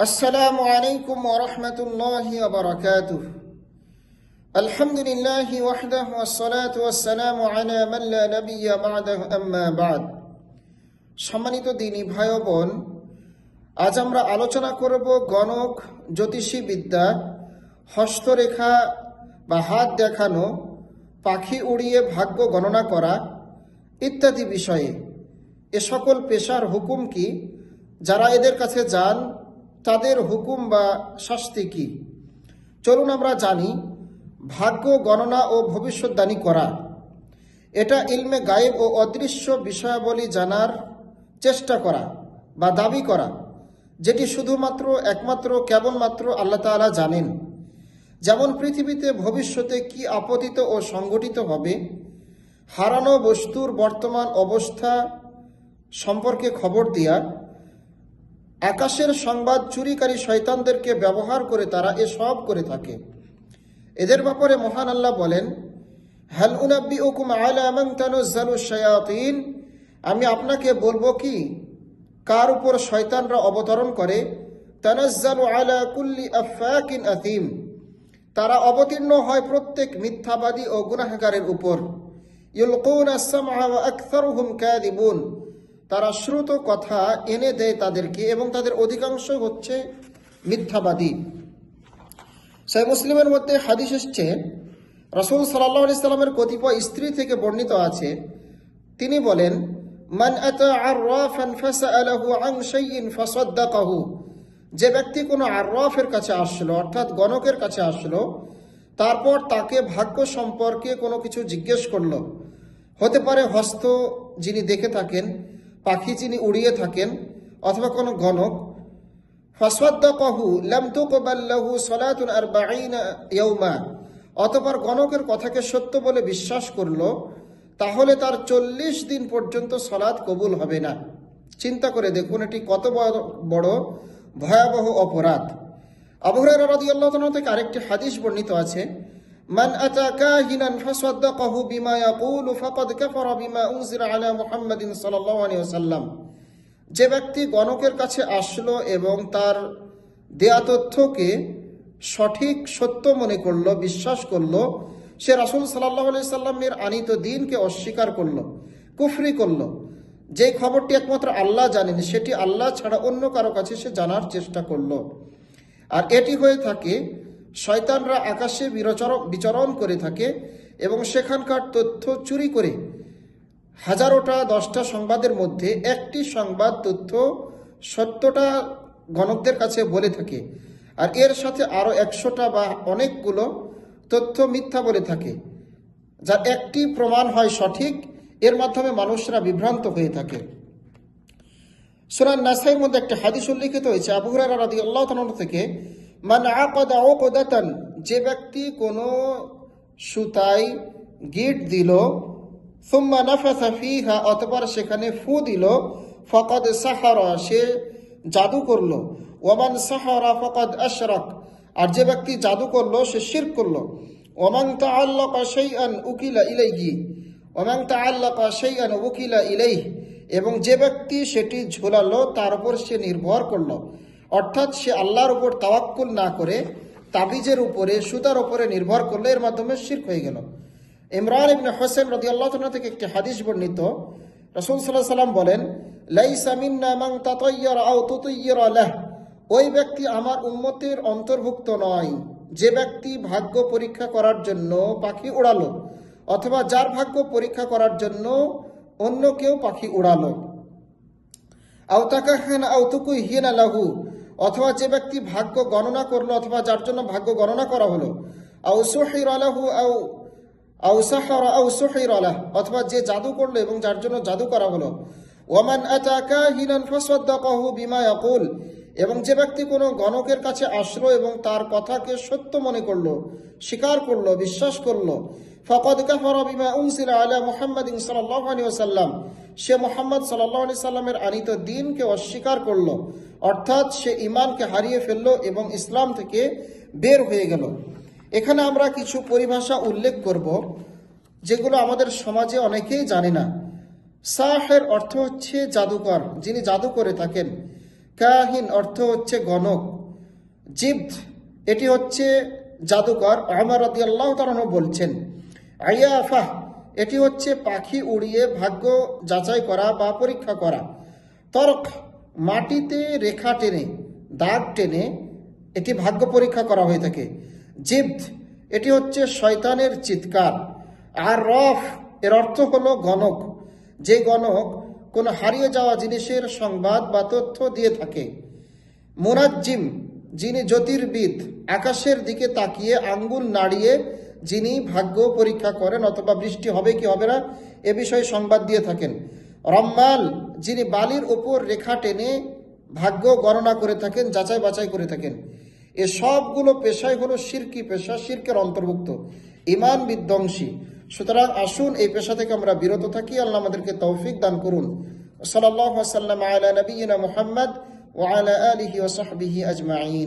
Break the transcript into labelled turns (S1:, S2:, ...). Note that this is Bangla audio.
S1: السلام عليكم ورحمة الله وبركاته الحمد لله وحده والصلاة والسلام على من لا نبي بعده أما بعد সম্মানিত দিনী ভাই ও বোন আজ আমরা আলোচনা করব গণক জ্যোতিষী বিদ্যা হস্তরেখা বা হাত দেখানো পাখি উড়িয়ে ভাগ্য গণনা করা ইত্যাদি বিষয়ে এ সকল পেশার হুকুম কি যারা এদের কাছে যান তাদের হুকুম বা শাস্তি কি? চলুন আমরা জানি, ভাগ্য, গণনা ও ভবিষ্যৎবাণী করা। এটা ইলমে গায়েব ও অদৃশ্য বিষয়াবলী জানার চেষ্টা করা বা দাবি করা, যেটি শুধুমাত্র একমাত্র কেবলমাত্র আল্লাহ তাআলা জানেন। যেমন পৃথিবীতে ভবিষ্যতে কি আপতিত ও সংগঠিত হবে, হারানো বস্তুর বর্তমান অবস্থা সম্পর্কে খবর দেয়া আকাশের সংবাদ চুরিকারী শয়তানদেরকে ব্যবহার করে তারা এসব করে থাকে। এদের ব্যাপারে মহান আল্লাহ বলেন আমি আপনাকে বলব কি, কার উপর শয়তানরা অবতরণ করে? তারা অবতীর্ণ হয় প্রত্যেক মিথ্যাবাদী ও গুনাহগারের উপর। ইউলকুন আস-সামআ ওয়া তারা শ্রুত কথা এনে দেয় তাদেরকে এবং তাদের অধিকাংশ হচ্ছে মিথ্যাবাদী। সাই মুসলিমের মধ্যে হাদিস এসছে, রসুল সাল্লাহ আলি সাল্লামের কতিপয় স্ত্রী থেকে বর্ণিত আছে। তিনি বলেন, মান যে ব্যক্তি কোনো আররাফের কাছে আসলো, অর্থাৎ গণকের কাছে আসলো, তারপর তাকে ভাগ্য সম্পর্কে কোনো কিছু জিজ্ঞেস করল। হতে পারে হস্ত যিনি দেখে থাকেন পাখি যিনি উড়িয়ে থাকেন অথবা কোনো গণক ফাসওয়াদ্দাকাহু লাম তুকবাল লাহু সালাতুন আরবাঈনা ইয়াওমা অতঃপর গণকের কথাকে সত্য বলে বিশ্বাস করল, তাহলে তার চল্লিশ দিন পর্যন্ত সলাৎ কবুল হবে না। চিন্তা করে দেখুন, এটি কত বড় ভয়াবহ অপরাধ। আবু হুরায়রা থেকে আরেকটি হাদিস বর্ণিত আছে। মান আতা কাহিনান ফাসাদ্দাকাহু বিমা ইয়াকুলু ফাকাদ কাফারা বিমা উনজিলা আলা মুহাম্মাদিন সাল্লাল্লাহু আলাইহি ওয়াসাল্লাম। যে ব্যক্তি গণকের কাছে আসলো এবং তার দেয়া তথ্যকে সঠিক সত্য মনে করল, বিশ্বাস করল, সে রাসুল সাল্লাহ আলি সাল্লামের আনিত দিনকে অস্বীকার করল, কুফরি করল। যে খবরটি একমাত্র আল্লাহ জানেন, সেটি আল্লাহ ছাড়া অন্য কারও কাছে সে জানার চেষ্টা করল। আর এটি হয়ে থাকে শয়তানরা আকাশে বিরচর- বিচরণ করে থাকে এবং সেখানকার তথ্য চুরি করে। হাজারোটা, দশটা সংবাদের মধ্যে একটি সংবাদ তথ্য সত্যটা গণকদের কাছে বলে থাকে। আর এর সাথে আরও একশোটা বা অনেকগুলো তথ্য মিথ্যা বলে থাকে। যার একটি প্রমাণ হয় সঠিক, এর মাধ্যমে মানুষরা বিভ্রান্ত হয়ে থাকে। সুরান নাসাইয়ের মধ্যে একটা হাদিস উল্লিখিত হয়েছে। আবু হুরায়রা রাদিয়াল্লাহু তাআলা থেকে মান আকাদা উকদাতান, যে ব্যক্তি কোনো সুতায় গিট দিল, সুম্মা নাফাসা ফিহা, অতঃপর সেখানে ফু দিল, ফকদ সাহারা, সে জাদু করল। ওমান সাহারা, ফকদ আশরক, আর যে ব্যক্তি জাদু করল, সে শিরক করল। ওমান সেই শাইআন উকিলা ইলাইহি, ওমান সেই শাইআন উকিলা ইলাইহি, এবং যে ব্যক্তি সেটি ঝোলালো, তার উপর সে নির্ভর করল। অর্থাৎ সে আল্লাহর উপর তাওয়াক্কুল না করে তাবিজের উপরে, সুতার উপরে নির্ভর করলে এর মাধ্যমে শিরক হয়ে গেল। ইমরান ইবনে হোসেন রাদিয়াল্লাহু তাআলা থেকে একটি হাদিস বর্ণিত। রসুল আলাইহি সাল্লাম বলেন ওই ব্যক্তি আমার উম্মতের অন্তর্ভুক্ত নয়। যে ব্যক্তি ভাগ্য পরীক্ষা করার জন্য পাখি উড়ালো অথবা যার ভাগ্য পরীক্ষা করার জন্য অন্য কেউ পাখি উড়ালো। আওতাকাহান আউতুকু হিনা লাহু। অথবা যে ব্যক্তি ভাগ্য গণনা করল অথবা যার জন্য ভাগ্য গণনা করা হলো অথবা যে জাদু করল এবং যার জন্য জাদু করা হলো। ইয়াকুল, এবং যে ব্যক্তি কোনো গণকের কাছে আসলো এবং তার কথাকে সত্য মনে করল, স্বীকার করল, বিশ্বাস করল ফকদ কাফারা বিমা উনসিলা আলা মুহাম্মাদিন সাল্লাল্লাহু আলাইহি ওয়াসাল্লাম সে মুহাম্মদ সাল্লাল্লাহু আলাইহি সাল্লামের আনিত দ্বীনকে অস্বীকার করল। অর্থাৎ সে ঈমানকে হারিয়ে ফেলল এবং ইসলাম থেকে বের হয়ে গেল। এখানে আমরা কিছু পরিভাষা উল্লেখ করব, যেগুলো আমাদের সমাজে অনেকেই জানে না। সাহের অর্থ হচ্ছে জাদুকর, যিনি জাদু করে থাকেন। কাহিন অর্থ হচ্ছে গণক। জিব্দ, এটি হচ্ছে জাদুকর। আমার রদি আল্লাহ তালানো বলছেন আয়াফাহ এটি হচ্ছে পাখি উড়িয়ে ভাগ্য যাচাই করা বা পরীক্ষা করা। তর্ক, মাটিতে রেখা টেনে, দাগ টেনে, এটি ভাগ্য পরীক্ষা করা হয়ে থাকে। জিব্দ, এটি হচ্ছে শয়তানের চিৎকার। আর রফ, এর অর্থ হলো গণক। যে গণক কোনো হারিয়ে যাওয়া জিনিসের সংবাদ বা তথ্য দিয়ে থাকে। মুনাজ্জিম, যিনি জ্যোতির্বিদ, আকাশের দিকে তাকিয়ে আঙ্গুল নাড়িয়ে যিনি ভাগ্য পরীক্ষা করেন অথবা বৃষ্টি হবে কি হবে না, এ বিষয়ে সংবাদ দিয়ে থাকেন। রম্মাল, যিনি বালির ওপর রেখা টেনে ভাগ্য গণনা করে থাকেন, যাচাই বাছাই করে থাকেন। এ সবগুলো পেশাই হলো শিরকি পেশা শিরকের অন্তর্ভুক্ত। ইমান বিধ্বংসী। সুতরাং আসুন এই পেশা থেকে আমরা বিরত থাকি। আল্লাহ আমাদেরকে তৌফিক দান করুন। সাল্লাম আলা নবীনা মুহাম্মদ ওয়ালা আলিহি ওসহবিহি আজমাইন।